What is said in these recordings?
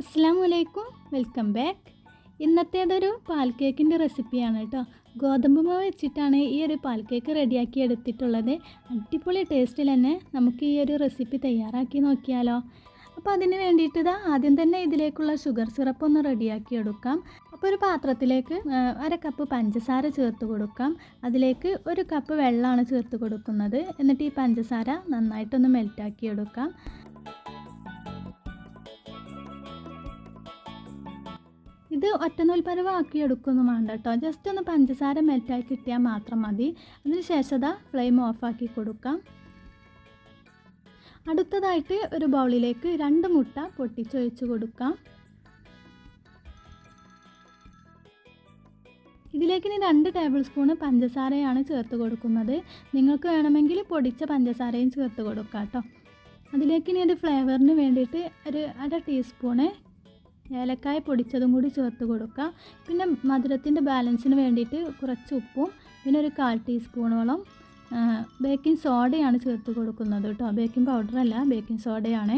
അസ്സാം വലൈക്കും welcome back. ഇന്നത്തേതൊരു പാൽ കേക്കിന്റെ റെസിപ്പിയാണ് കേട്ടോ. ഗോതമ്പ് മാവ് വെച്ചിട്ടാണ് ഈ ഒരു പാൽ കേക്ക് റെഡിയാക്കി എടുത്തിട്ടുള്ളത്. അടിപൊളി ടേസ്റ്റിൽ തന്നെ നമുക്ക് ഈ ഒരു റെസിപ്പി തയ്യാറാക്കി നോക്കിയാലോ. അപ്പോൾ അതിന് വേണ്ടിയിട്ട് ഇതാ ആദ്യം തന്നെ ഇതിലേക്കുള്ള ഷുഗർ സിറപ്പ് ഒന്ന് റെഡിയാക്കി എടുക്കാം. അപ്പോൾ ഒരു പാത്രത്തിലേക്ക് അര കപ്പ് പഞ്ചസാര ചേർത്ത് കൊടുക്കാം. അതിലേക്ക് ഒരു കപ്പ് വെള്ളമാണ് ചേർത്ത് കൊടുക്കുന്നത്. എന്നിട്ട് ഈ പഞ്ചസാര നന്നായിട്ടൊന്ന് മെൽറ്റാക്കി എടുക്കാം. ഇത് ഒറ്റനൂൽ പരുവാക്കി എടുക്കൊന്നും വേണ്ട കേട്ടോ ജസ്റ്റ് ഒന്ന് പഞ്ചസാര മെൽറ്റായി കിട്ടിയാൽ മാത്രം മതി. അതിനുശേഷം ദാ ഫ്ലെയിം ഓഫാക്കി കൊടുക്കാം. അടുത്തതായിട്ട് ഒരു ബൗളിലേക്ക് രണ്ട് മുട്ട പൊട്ടിച്ചൊഴിച്ച് കൊടുക്കാം. ഇതിലേക്ക് ഇനി രണ്ട് ടേബിൾ സ്പൂണ് പഞ്ചസാരയാണ് ചേർത്ത് കൊടുക്കുന്നത്. നിങ്ങൾക്ക് വേണമെങ്കിൽ പൊടിച്ച പഞ്ചസാരയും ചേർത്ത് കൊടുക്കാം കേട്ടോ. അതിലേക്ക് ഇനി ഒരു ഫ്ലേവറിന് വേണ്ടിയിട്ട് ഒരു അര ടീസ്പൂണ് ഏലക്കായ പൊടിച്ചതും കൂടി ചേർത്ത് കൊടുക്കുക. പിന്നെ മധുരത്തിന്റെ ബാലൻസിന് വേണ്ടിയിട്ട് കുറച്ച് ഉപ്പും പിന്നെ ഒരു കാൽ ടീസ്പൂണോളം ബേക്കിംഗ് സോഡയാണ് ചേർത്ത് കൊടുക്കുന്നത് കേട്ടോ. ബേക്കിംഗ് പൗഡറല്ല ബേക്കിംഗ് സോഡയാണ്.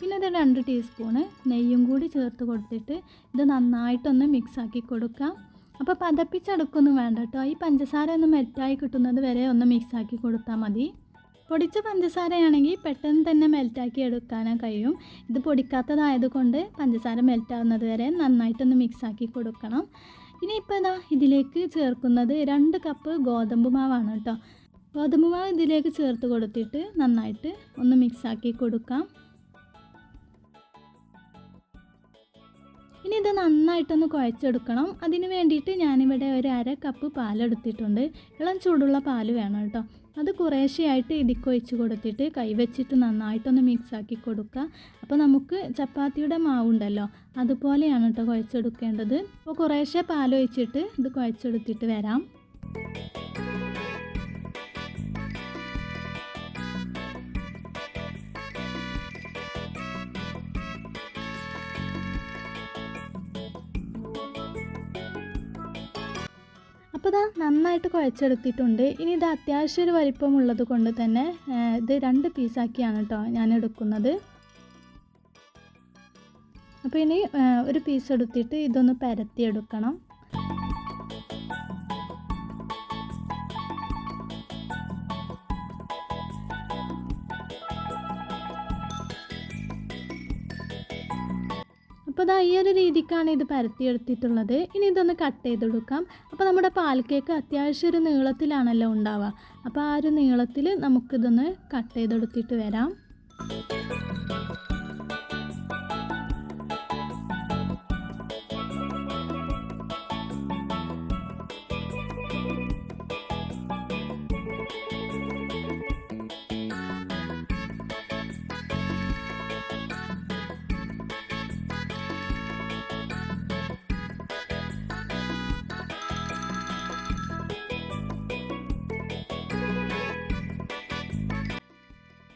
പിന്നെ അത് രണ്ട് ടീസ്പൂണ് നെയ്യും കൂടി ചേർത്ത് കൊടുത്തിട്ട് ഇത് നന്നായിട്ടൊന്ന് മിക്സാക്കി കൊടുക്കാം അപ്പോൾ പതപ്പിച്ചെടുക്കൊന്നും വേണ്ട കേട്ടോ. ഈ പഞ്ചസാര ഒന്ന് മെറ്റായി കിട്ടുന്നത് വരെ ഒന്ന് മിക്സാക്കി കൊടുത്താൽ മതി. പൊടിച്ച പഞ്ചസാരയാണെങ്കിൽ പെട്ടെന്ന് തന്നെ മെൽറ്റാക്കി എടുക്കാനും കഴിയും. ഇത് പൊടിക്കാത്തതായത് കൊണ്ട് പഞ്ചസാര മെൽറ്റാവുന്നത് വരെ നന്നായിട്ടൊന്ന് മിക്സാക്കി കൊടുക്കണം. ഇനിയിപ്പോൾ ഇതാ ഇതിലേക്ക് ചേർക്കുന്നത് രണ്ട് കപ്പ് ഗോതമ്പ് മാവാണ് കേട്ടോ ഗോതമ്പ് മാവ് ഇതിലേക്ക് ചേർത്ത് കൊടുത്തിട്ട് നന്നായിട്ട് ഒന്ന് മിക്സാക്കി കൊടുക്കാം. ഇനി ഇത് നന്നായിട്ടൊന്ന് കുഴച്ചെടുക്കണം. അതിന് വേണ്ടിയിട്ട് ഞാനിവിടെ ഒരു അര കപ്പ് പാലെടുത്തിട്ടുണ്ട്. ഇളം ചൂടുള്ള പാൽ വേണം കേട്ടോ. അത് കുറേശ്ശെയായിട്ട് ഇടിക്കൊഴിച്ച് കൊടുത്തിട്ട് കൈവച്ചിട്ട് നന്നായിട്ടൊന്ന് മിക്സ് ആക്കി കൊടുക്കുക. അപ്പോൾ നമുക്ക് ചപ്പാത്തിയുടെ മാവുണ്ടല്ലോ അതുപോലെയാണ് കേട്ടോ കുഴച്ചെടുക്കേണ്ടത്. അപ്പോൾ കുറേശ്ശെ പാലൊഴിച്ചിട്ട് ഇത് കുഴച്ചെടുത്തിട്ട് വരാം. അപ്പോൾ ഇതാ നന്നായിട്ട് കുഴച്ചെടുത്തിട്ടുണ്ട്. ഇനി ഇത് അത്യാവശ്യം ഒരു വലിപ്പമുള്ളത് കൊണ്ട് തന്നെ ഇത് രണ്ട് പീസാക്കിയാണ് കേട്ടോ ഞാൻ എടുക്കുന്നത്. അപ്പോൾ ഇനി ഒരു പീസ് എടുത്തിട്ട് ഇതൊന്ന് പരത്തിയെടുക്കണം അപ്പോൾ ഇതാ ഈ ഒരു രീതിക്കാണ് ഇത് പരത്തിയെടുത്തിട്ടുള്ളത്. ഇനി ഇതൊന്ന് കട്ട് ചെയ്തെടുക്കാം. അപ്പോൾ നമ്മുടെ പാൽ കേക്ക് അത്യാവശ്യം ഒരു നീളത്തിലാണല്ലോ ഉണ്ടാവുക. അപ്പോൾ ആ ഒരു നീളത്തിൽ നമുക്കിതൊന്ന് കട്ട് ചെയ്തെടുത്തിട്ട് വരാം.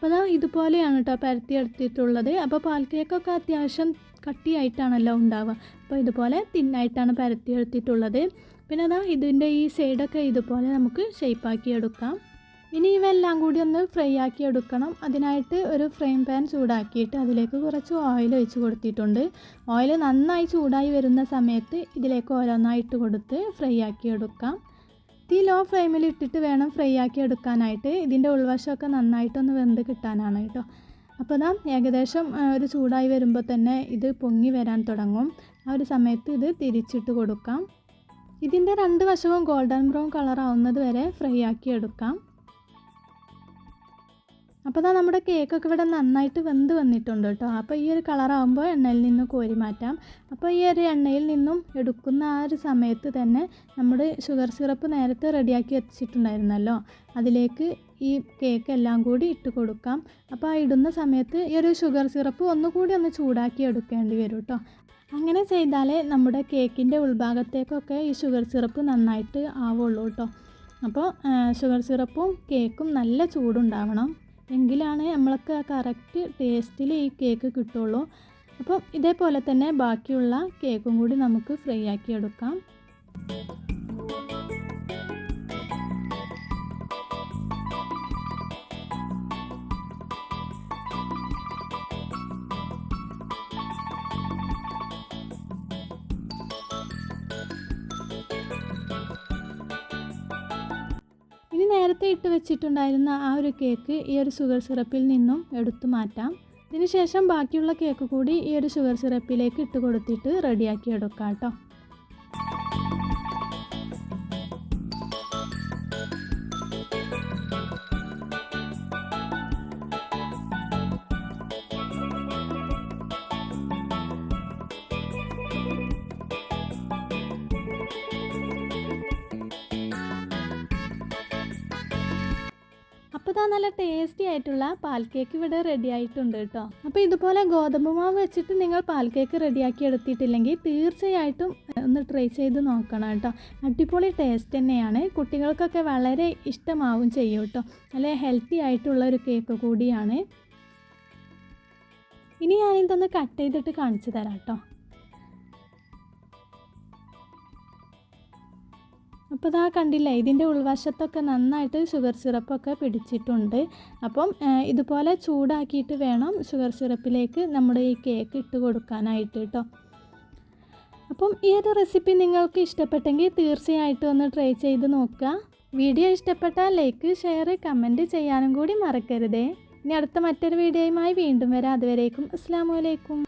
അപ്പോൾ അതാ ഇതുപോലെയാണ് കേട്ടോ പരത്തിയെടുത്തിട്ടുള്ളത് അപ്പോൾ പാൽ കേക്കൊക്കെ അത്യാവശ്യം കട്ടിയായിട്ടാണല്ലോ ഉണ്ടാവുക. അപ്പോൾ ഇതുപോലെ തിന്നായിട്ടാണ് പരത്തിയെടുത്തിട്ടുള്ളത് പിന്നെ അതാ ഇതിന്റെ ഈ സൈഡൊക്കെ ഇതുപോലെ നമുക്ക് ഷേപ്പാക്കി എടുക്കാം. ഇനി ഇവയെല്ലാം കൂടി ഒന്ന് ഫ്രൈ ആക്കി എടുക്കണം. അതിനായിട്ട് ഒരു ഫ്രെയിം പാൻ ചൂടാക്കിയിട്ട് അതിലേക്ക് കുറച്ച് ഓയിൽ ഒഴിച്ച് കൊടുത്തിട്ടുണ്ട്. ഓയിൽ നന്നായി ചൂടായി വരുന്ന സമയത്ത് ഇതിലേക്ക് ഓരോന്നായിട്ട് കൊടുത്ത് ഫ്രൈ ആക്കി എടുക്കാം. തീ ലോ ഫ്ലെയിമിൽ ഇട്ടിട്ട് വേണം ഫ്രൈ ആക്കി എടുക്കാനായിട്ട്. ഇതിന്റെ ഉൾവശമൊക്കെ നന്നായിട്ടൊന്ന് വെന്ത് കിട്ടാനാണ് കേട്ടോ. അപ്പോൾ ഇതാ ഏകദേശം ഒരു ചൂടായി വരുമ്പോൾ തന്നെ ഇത് പൊങ്ങി വരാൻ തുടങ്ങും. ആ ഒരു സമയത്ത് ഇത് തിരിച്ചിട്ട് കൊടുക്കാം. ഇതിന്റെ രണ്ട് വശവും ഗോൾഡൻ ബ്രൗൺ കളർ ആവുന്നത് വരെ ഫ്രൈ ആക്കി എടുക്കാം. അപ്പോൾ അതാ നമ്മുടെ കേക്കൊക്കെ ഇവിടെ നന്നായിട്ട് വെന്ത് വന്നിട്ടുണ്ട് കേട്ടോ. അപ്പോൾ ഈ ഒരു കളറാകുമ്പോൾ എണ്ണയിൽ നിന്ന് കോരി മാറ്റാം. അപ്പോൾ ഈ ഒരു എണ്ണയിൽ നിന്നും എടുക്കുന്ന ആ ഒരു സമയത്ത് തന്നെ നമ്മുടെ ഷുഗർ സിറപ്പ് നേരത്തെ റെഡിയാക്കി വെച്ചിട്ടുണ്ടായിരുന്നല്ലോ. അതിലേക്ക് ഈ കേക്ക് എല്ലാം കൂടി ഇട്ട് കൊടുക്കാം. അപ്പോൾ ആ ഇടുന്ന സമയത്ത് ഈ ഒരു ഷുഗർ സിറപ്പ് ഒന്നുകൂടി ഒന്ന് ചൂടാക്കി എടുക്കേണ്ടി വരും കേട്ടോ. അങ്ങനെ ചെയ്താലേ നമ്മുടെ കേക്കിന്റെ ഉൾഭാഗത്തേക്കൊക്കെ ഈ ഷുഗർ സിറപ്പ് നന്നായിട്ട് ആവുള്ളൂ കേട്ടോ. അപ്പോൾ ഷുഗർ സിറപ്പും കേക്കും നല്ല ചൂടുണ്ടാവണം. എങ്കിലാണ് നമ്മൾക്ക് കറക്റ്റ് ടേസ്റ്റിൽ ഈ കേക്ക് കിട്ടുള്ളൂ. അപ്പം ഇതേപോലെ തന്നെ ബാക്കിയുള്ള കേക്കും കൂടി നമുക്ക് ഫ്രൈ ആക്കി എടുക്കാം. ഇട്ട് വെച്ചിട്ടുണ്ടായിരുന്ന ആ ഒരു കേക്ക് ഈ ഒരു ഷുഗർ സിറപ്പിൽ നിന്നും എടുത്തു മാറ്റാം. ഇതിനുശേഷം ബാക്കിയുള്ള കേക്ക് കൂടി ഈ ഒരു ഷുഗർ സിറപ്പിലേക്ക് ഇട്ട് കൊടുത്തിട്ട് റെഡിയാക്കി എടുക്കാം കേട്ടോ. അപ്പോൾ ഇതാ നല്ല ടേസ്റ്റി ആയിട്ടുള്ള പാൽ കേക്ക് ഇവിടെ റെഡി ആയിട്ടുണ്ട് കേട്ടോ അപ്പോൾ ഇതുപോലെ ഗോതമ്പ് മാവ് വെച്ചിട്ട് നിങ്ങൾ പാൽ കേക്ക് റെഡിയാക്കി എടുത്തിട്ടില്ലെങ്കിൽ തീർച്ചയായിട്ടും ഒന്ന് ട്രൈ ചെയ്ത് നോക്കണം കേട്ടോ അടിപൊളി ടേസ്റ്റ് തന്നെയാണ്. കുട്ടികൾക്കൊക്കെ വളരെ ഇഷ്ടമാവും ചെയ്യും കേട്ടോ നല്ല ഹെൽത്തി ആയിട്ടുള്ള ഒരു കേക്ക് കൂടിയാണ്. ഇനി ഞാനിതൊന്ന് കട്ട് ചെയ്തിട്ട് കാണിച്ചു തരാം കേട്ടോ അപ്പോൾ ഇതാ കണ്ടില്ല ഇതിന്റെ ഉൾവശത്തൊക്കെ നന്നായിട്ട് ഷുഗർ സിറപ്പൊക്കെ പിടിച്ചിട്ടുണ്ട്. അപ്പം ഇതുപോലെ ചൂടാക്കിയിട്ട് വേണം ഷുഗർ സിറപ്പിലേക്ക് നമ്മുടെ ഈ കേക്ക് ഇട്ട് കൊടുക്കാനായിട്ട് കേട്ടോ. അപ്പം ഈ ഒരു റെസിപ്പി നിങ്ങൾക്ക് ഇഷ്ടപ്പെട്ടെങ്കിൽ തീർച്ചയായിട്ടും ഒന്ന് ട്രൈ ചെയ്ത് നോക്കുക. വീഡിയോ ഇഷ്ടപ്പെട്ടാൽ ലൈക്ക് ഷെയർ കമന്റ് ചെയ്യാനും കൂടി മറക്കരുതേ. ഇനി അടുത്ത മറ്റൊരു വീഡിയോയുമായി വീണ്ടും വരാം. അതുവരേക്കും അസ്സാം വലൈക്കും